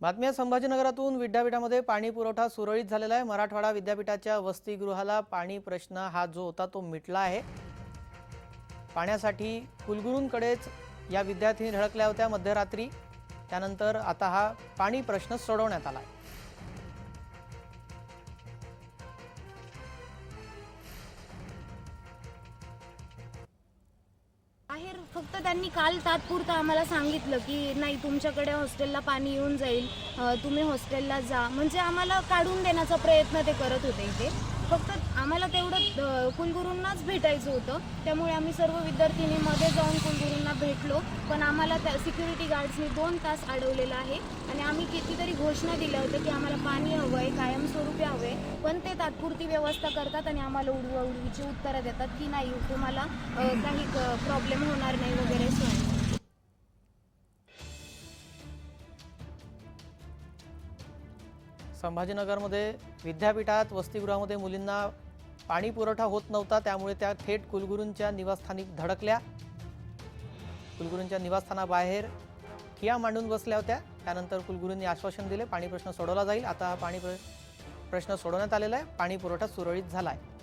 बातम्या संभाजीनगरातून विद्यापीठामध्ये पाणी पुरवठा सुरळीत झालेला आहे. मराठवाडा विद्यापीठाच्या वसतिगृहाला पाणी प्रश्न हा जो होता तो मिटला आहे. पाण्यासाठी कुलगुरूंकडेच या विद्यार्थी धडकल्या होत्या मध्यरात्री. त्यानंतर आता हा पाणी प्रश्न सोडवण्यात आला आहे. बाहेर फक्त त्यांनी काल तात्पुरतं आम्हाला सांगितलं की नाही तुमच्याकडे हॉस्टेलला पाणी येऊन जाईल. तुम्ही हॉस्टेलला जा. म्हणजे आम्हाला काढून देण्याचा प्रयत्न ते करत होते इथे. फक्त आम्हाला तेवढं अं, कुलगुरूंनाच भेटायचं होतं. त्यामुळे आम्ही सर्व विद्यार्थिनी मध्ये जाऊन कुलगुरूंना भेटलो पण आम्हाला त्या सिक्युरिटी गार्ड्सनी दोन तास अडवलेलं आहे. आणि आम्ही कितीतरी घोषणा दिल्या होत्या की आम्हाला पाणी हवं आहे कायमस्वरूपी हवं आहे पण ते तात्पुरती व्यवस्था करतात आणि आम्हाला उडवा उडवीची उत्तरं देतात की नाही तुम्हाला काही प्रॉब्लेम होणार नाही वगैरे संभाजीनगरमध्ये विद्यापीठात वसतिगृहामध्ये मुलींना पाणी पुरवठा होत नव्हता त्यामुळे त्या थेट कुलगुरूंच्या निवासस्थानी धडकल्या. कुलगुरूंच्या निवासस्थानाबाहेर ठिया मांडून बसल्या होत्या. त्यानंतर कुलगुरूंनी आश्वासन दिले पाणी प्रश्न सोडवला जाईल. आता हा पाणी प्र- प्रश्न सोडवण्यात आलेला आहे. पाणी पुरवठा सुरळीत झाला आहे